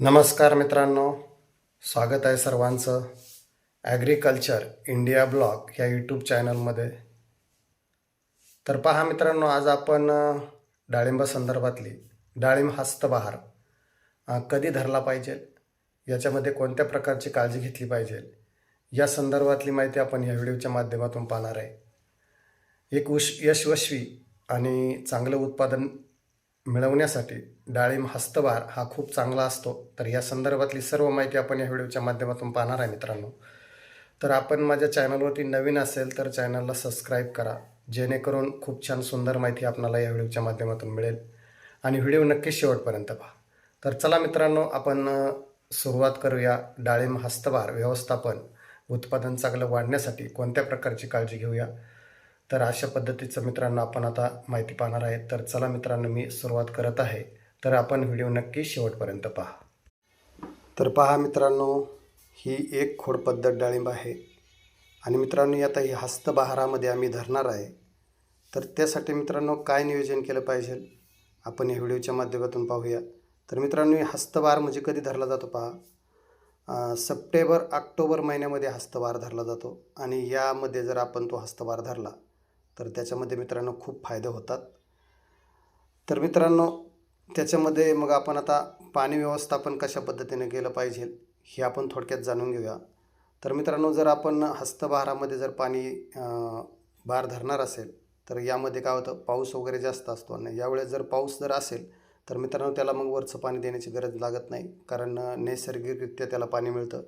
नमस्कार मित्रांनो स्वागत आहे सर्वांचं ॲग्रिकल्चर इंडिया ब्लॉग या यूट्यूब चॅनलमध्ये तर पहा मित्रांनो आज आपण अ, डाळिंब संदर्भातली डाळिंब हस्तबहार कधी धरला पाहिजे? याच्यामध्ये कोणत्या प्रकारची काळजी घेतली पाहिजे? या संदर्भातली माहिती आपण या व्हिडिओच्या माध्यमातून पाहणार आहे. एक उश यशस्वी आणि चांगलं उत्पादन मिळवण्यासाठी डाळिंब हस्तभार हा खूप चांगला असतो. तर या संदर्भातली सर्व माहिती आपण या व्हिडिओच्या माध्यमातून पाहणार आहे मित्रांनो. तर आपण माझ्या चॅनलवरती नवीन असेल तर चॅनलला सबस्क्राईब करा जेणेकरून खूप छान सुंदर माहिती आपणाला या व्हिडिओच्या माध्यमातून मिळेल. आणि व्हिडिओ नक्की शेवटपर्यंत पहा. तर चला मित्रांनो आपण सुरुवात करूया. डाळिंब हस्तभार व्यवस्थापन उत्पादन चांगलं वाढण्यासाठी कोणत्या प्रकारची काळजी घेऊया? तर अशा पद्धतीचं मित्रांनो आपण आता माहिती पाहणार आहे तर चला मित्रांनो मी सुरुवात करत आहे. तर आपण व्हिडिओ नक्की शेवटपर्यंत पहा. तर पहा मित्रांनो ही एक खोड पद्धत डाळिंब आहे. आणि मित्रांनो आता ही हस्तबहारामध्ये आम्ही धरणार आहे. तर त्यासाठी मित्रांनो काय नियोजन केलं पाहिजे? आपण या व्हिडिओच्या माध्यमातून पाहूया. तर मित्रांनो हस्तभार म्हणजे कधी धरला जातो पहा? सप्टेंबर ऑक्टोबर महिन्यामध्ये हस्तवार धरला जातो. आणि यामध्ये जर आपण तो हस्तवार धरला तर त्याच्यामध्ये मित्रांनो खूप फायदे होतात. तर मित्रांनो त्याच्यामध्ये मग आपण आता पाणी व्यवस्थापन कशा पद्धतीने केलं पाहिजे हे आपण थोडक्यात जाणून घेऊया. तर मित्रांनो जर आपण हस्तभारामध्ये जर पाणी भार बार धरणार असेल तर यामध्ये काय होतं पाऊस वगैरे जास्त असतो आणि यावेळेस जर पाऊस जर असेल तर मित्रांनो त्याला मग वरचं पाणी देण्याची गरज लागत नाही कारण नैसर्गिकरित्या त्याला पाणी मिळतं.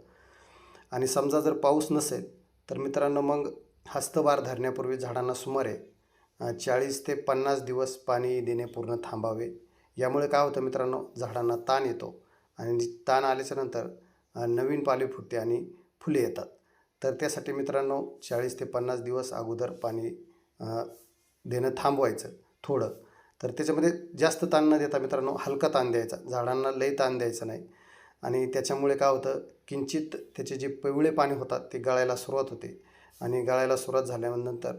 आणि समजा जर पाऊस नसेल तर मित्रांनो मग हस्तभार धरण्यापूर्वी झाडांना सुमारे चाळीस ते पन्नास दिवस पाणी देणे पूर्ण थांबावे. यामुळे काय होतं मित्रांनो झाडांना ताण येतो आणि ताण आल्याच्यानंतर नवीन पाले फुटते आणि फुले येतात. तर त्यासाठी मित्रांनो चाळीस ते पन्नास दिवस अगोदर पाणी देणं थांबवायचं थोडं. तर त्याच्यामध्ये जास्त ताण न देता मित्रांनो हलका ताण द्यायचा. झाडांना लई ताण द्यायचा नाही. आणि त्याच्यामुळे काय होतं किंचित त्याचे जे पिवळे पाणी होतात ते गळायला सुरुवात होते. आणि गळायला सुरुवात झाल्यानंतर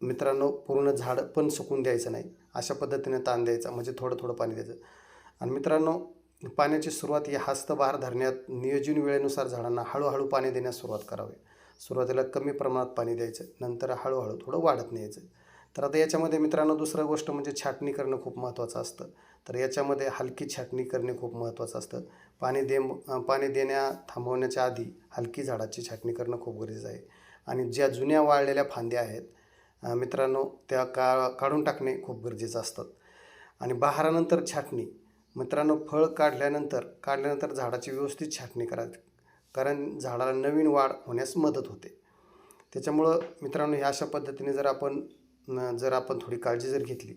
मित्रांनो पूर्ण झाड पण सुकून द्यायचं नाही. अशा पद्धतीने ताण द्यायचा म्हणजे थोडं थोडं पाणी द्यायचं. आणि मित्रांनो पाण्याची सुरुवात ही हस्तभार धरण्यात नियोजन वेळेनुसार झाडांना हळूहळू पाणी देण्यास सुरुवात करावी. सुरुवातीला कमी प्रमाणात पाणी द्यायचं नंतर हळूहळू थोडं वाढत न्यायचं. तर आता याच्यामध्ये मित्रांनो दुसरं गोष्ट म्हणजे छाटणी करणं खूप महत्त्वाचं असतं. तर याच्यामध्ये हलकी छाटणी करणे खूप महत्त्वाचं असतं. पाणी दे पाणी देण्या थांबवण्याच्या आधी हलकी झाडाची छाटणी करणं खूप गरजेचं आहे. आणि ज्या जुन्या वाळलेल्या फांद्या आहेत मित्रांनो त्या का काढून टाकणे खूप गरजेचं असतात आणि बहारानंतर छाटणी. मित्रांनो फळ काढल्यानंतर काढल्यानंतर झाडाची व्यवस्थित छाटणी करावी कारण झाडाला नवीन वाढ होण्यास मदत होते. त्याच्यामुळं मित्रांनो ह्या अशा पद्धतीने जर आपण जर आपण थोडी काळजी जर घेतली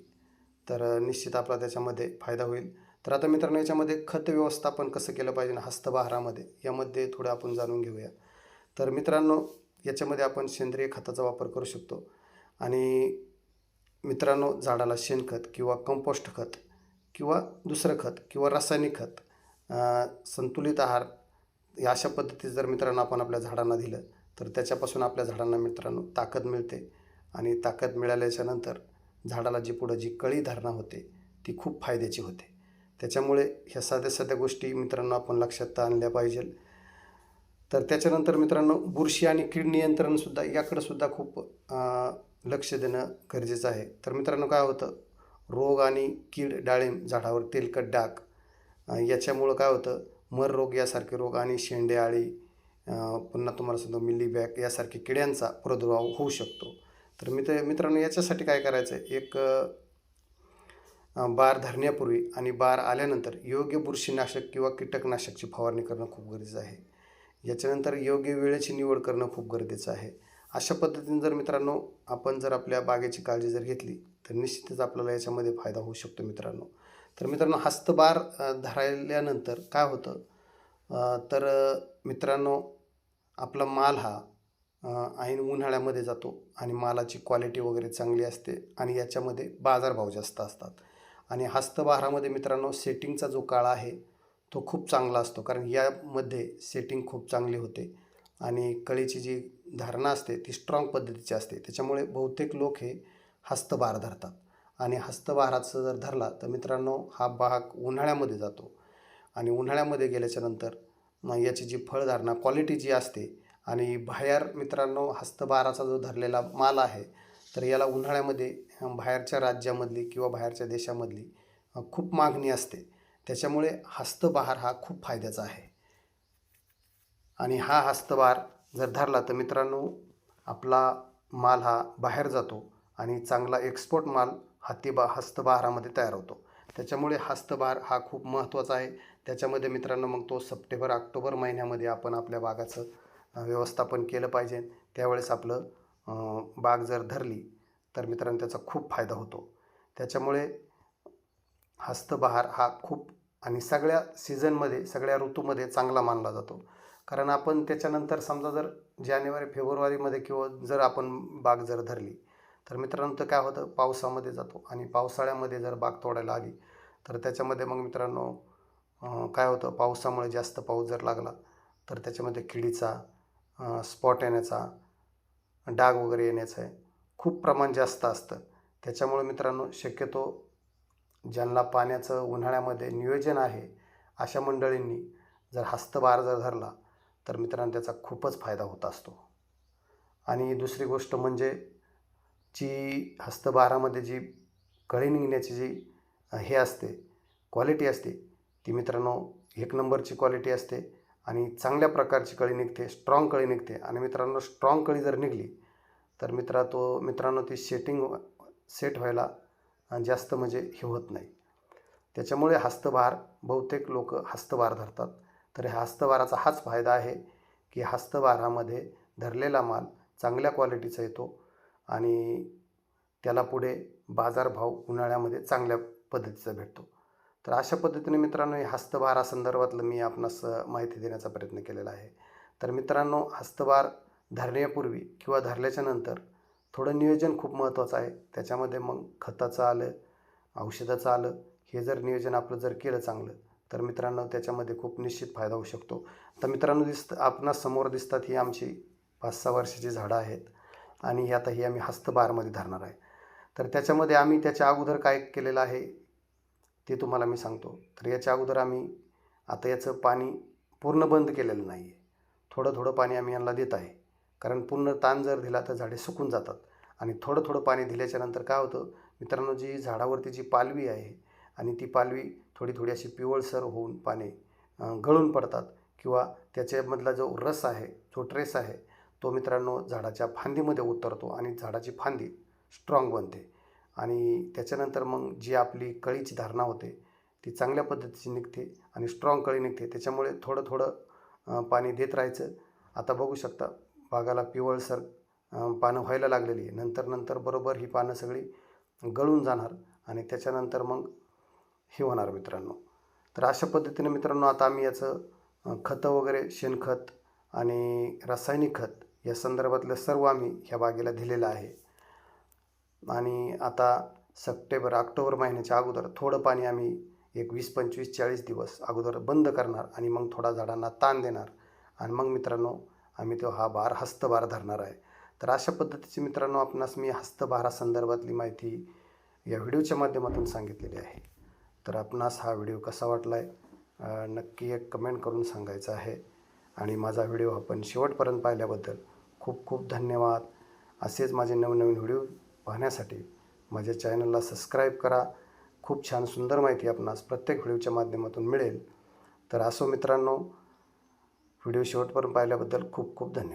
तर निश्चित आपला त्याच्यामध्ये फायदा होईल. तर आता मित्रांनो याच्यामध्ये खत व्यवस्थापन कसं केलं पाहिजे हस्तबहारामध्ये यामध्ये थोडं आपण जाणून घेऊया. तर मित्रांनो याच्यामध्ये आपण सेंद्रिय खताचा वापर करू शकतो. आणि मित्रांनो झाडाला शेणखत किंवा कंपोस्ट खत किंवा दुसरं खत किंवा रासायनिक खत संतुलित आहार या अशा पद्धतीत जर मित्रांनो आपण आपल्या झाडांना दिलं तर त्याच्यापासून आपल्या झाडांना मित्रांनो ताकद मिळते. आणि ताकद मिळाल्याच्या नंतर झाडाला जी पुढं जी कळी धारणा होते ती खूप फायद्याची होते. त्याच्यामुळे ह्या साध्या साध्या गोष्टी मित्रांनो आपण लक्षात आणल्या पाहिजे. तर त्याच्यानंतर मित्रांनो बुरशी आणि कीड नियंत्रणसुद्धा याकडं सुद्धा खूप लक्ष देणं गरजेचं आहे. तर मित्रांनो काय होतं? रोग आणि कीड डाळिंब झाडावर तेलकट डाग याच्यामुळं काय होतं? मर रोग यासारखे रोग आणि शेंडे आळी पुन्हा तुम्हाला सांगतो मिलीबॅग यासारखे किड्यांचा प्रादुर्भाव होऊ शकतो. तर मित्र मित्रांनो याच्यासाठी काय करायचं आहे एक बार धरण्यापूर्वी आणि बार आल्यानंतर योग्य बुरशीनाशक किंवा कीटकनाशकची फवारणी करणं खूप गरजेचं आहे. याच्यानंतर योग्य वेळेची निवड करणं खूप गरजेचं आहे. अशा पद्धतीने जर मित्रांनो आपण जर आपल्या बागेची काळजी जर घेतली तर निश्चितच आपल्याला याच्यामध्ये फायदा होऊ शकतो मित्रांनो. तर मित्रांनो हस्तबार धरायल्यानंतर काय होतं? तर मित्रांनो आपला माल हा ऐन उन्हाळ्यामध्ये जातो आणि मालाची क्वालिटी वगैरे चांगली असते आणि याच्यामध्ये बाजारभाव जास्त असतात. आणि हस्तभारामध्ये मित्रांनो सेटिंगचा जो काळ आहे तो खूप चांगला असतो. कारण यामध्ये सेटिंग खूप चांगली होते आणि कळीची जी धारणा असते ती स्ट्रॉंग पद्धतीची असते. त्याच्यामुळे बहुतेक लोक हे हस्तभार धरतात. आणि हस्तभाराचं जर धरला तर मित्रांनो हा बाग उन्हाळ्यामध्ये जातो. आणि उन्हाळ्यामध्ये गेल्याच्यानंतर मग याची जी फळधारणा क्वालिटी जी असते आणि बाहेर मित्रांनो हस्तभाराचा जो धरलेला माल आहे तर याला उन्हाळ्यामध्ये बाहेरच्या राज्यामधली किंवा बाहेरच्या देशामधली खूप मागणी असते. त्याच्यामुळे हस्तबहार हा खूप फायद्याचा आहे. आणि हा हस्तभार जर धरला तर मित्रांनो आपला माल हा बाहेर जातो आणि चांगला एक्सपोर्ट माल हातीबा हस्तबहारामध्ये तयार होतो. त्याच्यामुळे हस्तभार हा खूप महत्त्वाचा आहे. त्याच्यामध्ये मित्रांनो मग तो सप्टेंबर ऑक्टोबर महिन्यामध्ये आपण आपल्या बागाचं व्यवस्थापन केलं पाहिजे. त्यावेळेस आपलं बाग जर धरली तर मित्रांनो त्याचा खूप फायदा होतो. त्याच्यामुळे हस्तबहार हा खूप आणि सगळ्या सीझनमध्ये सगळ्या ऋतूमध्ये चांगला मानला जातो. कारण आपण त्याच्यानंतर समजा जर जानेवारी फेब्रुवारीमध्ये किंवा जर आपण बाग जर धरली तर मित्रांनो तर काय होतं पावसामध्ये जातो आणि पावसाळ्यामध्ये जर बाग तोडायला आली तर त्याच्यामध्ये मग मित्रांनो काय होतं पावसामुळे जास्त पाऊस जर लागला तर त्याच्यामध्ये किडीचा स्पॉट येण्याचा डाग वगैरे येण्याचं आहे. खूप प्रमाण जास्त असतं. त्याच्यामुळे मित्रांनो शक्यतो ज्यांना पाण्याचं उन्हाळ्यामध्ये नियोजन आहे अशा मंडळींनी जर हस्तभार जर धरला तर मित्रांनो त्याचा खूपच फायदा होत असतो. आणि दुसरी गोष्ट म्हणजे जी हस्तभारामध्ये जी कळी निघण्याची जी हे असते क्वालिटी असते ती मित्रांनो एक नंबरची क्वालिटी असते. आणि चांगल्या प्रकारची कळी निघते स्ट्रॉंग कळी निघते. आणि मित्रांनो स्ट्रॉंग कळी जर निघली तर मित्रा तो मित्रांनो ती सेटिंग सेट व्हायला जास्त म्हणजे हे होत नाही. त्याच्यामुळे हस्तभार बहुतेक लोक हस्तभार धरतात. तर ह्या हस्तभाराचा हाच फायदा आहे की हस्तभारामध्ये धरलेला माल चांगल्या क्वालिटीचा येतो आणि त्याला पुढे बाजारभाव उन्हाळ्यामध्ये चांगल्या पद्धतीचा भेटतो. तर अशा पद्धतीने मित्रांनो हे हस्तभारासंदर्भातलं मी आपणास माहिती देण्याचा प्रयत्न केलेला आहे. तर मित्रांनो हस्तभार धरण्यापूर्वी किंवा धरल्याच्या नंतर थोडं नियोजन खूप महत्त्वाचं आहे. त्याच्यामध्ये मग खताचं आलं औषधाचं आलं हे जर नियोजन आपलं जर केलं चांगलं तर मित्रांनो त्याच्यामध्ये खूप निश्चित फायदा होऊ शकतो. तर मित्रांनो दिसत आपणास समोर दिसतात ही आमची पाच सहा वर्षाची झाडं आहेत आणि ही आता ही आम्ही हस्तबारमध्ये धरणार आहे. तर त्याच्यामध्ये आम्ही त्याच्या अगोदर काय केलेलं आहे ते तुम्हाला मी सांगतो. तर याच्या अगोदर आम्ही आता याचं पाणी पूर्ण बंद केलेलं नाही आहे थोडं थोडं पाणी आम्ही यांना देत आहे. कारण पूर्ण ताण जर दिला तर झाडे सुकून जातात. आणि थोडं थोडं पाणी दिल्याच्या नंतर काय होतं मित्रांनो जी झाडावरती जी पालवी आहे आणि ती पालवी थोडी थोडी अशी पिवळसर होऊन पाने गळून पडतात किंवा त्याच्यामधला जो रस आहे जो ट्रेस आहे तो मित्रांनो झाडाच्या फांदीमध्ये उतरतो आणि झाडाची फांदी स्ट्रॉंग बनते. आणि त्याच्यानंतर मग जी आपली कळीची धारणा होते ती चांगल्या पद्धतीची निघते आणि स्ट्रॉंग कळी निघते. त्याच्यामुळे थोडं थोडं पाणी देत राहायचं. आता बघू शकता बागाला पिवळसर पानं व्हायला लागलेली आहे. नंतर नंतर बरोबर ही पानं सगळी गळून जाणार आणि त्याच्यानंतर मग हे होणार मित्रांनो. तर अशा पद्धतीने मित्रांनो आता आम्ही याचं खतं वगैरे शेणखत आणि रासायनिक खत या संदर्भातलं सर्व आम्ही ह्या बागेला दिलेलं आहे. आणि आता सप्टेंबर ऑक्टोबर महिन्याच्या अगोदर थोडं पाणी आम्ही एक वीस पंचवीस चाळीस दिवस अगोदर बंद करणार आणि मग थोडा झाडांना ताण देणार. आणि मग मित्रांनो आम्ही तो हा भार हस्तभार धरणार आहे. तर अशा पद्धतीची मित्रांनो आपणास मी हस्तभारासंदर्भातली माहिती या व्हिडिओच्या माध्यमातून सांगितलेली आहे. तर आपणास हा व्हिडिओ कसा वाटला आहे नक्की एक कमेंट करून सांगायचं आहे. आणि माझा व्हिडिओ आपण शेवटपर्यंत पाहिल्याबद्दल खूप खूप धन्यवाद. असेच माझे नवनवीन व्हिडिओ पाहण्यासाठी माझ्या चॅनलला सबस्क्राईब करा. खूप छान सुंदर माहिती आपणास प्रत्येक व्हिडिओच्या माध्यमातून मिळेल. तर असो मित्रांनो व्हिडिओ शेवटपर्यंत पाहिल्याबद्दल खूप खूप धन्यवाद.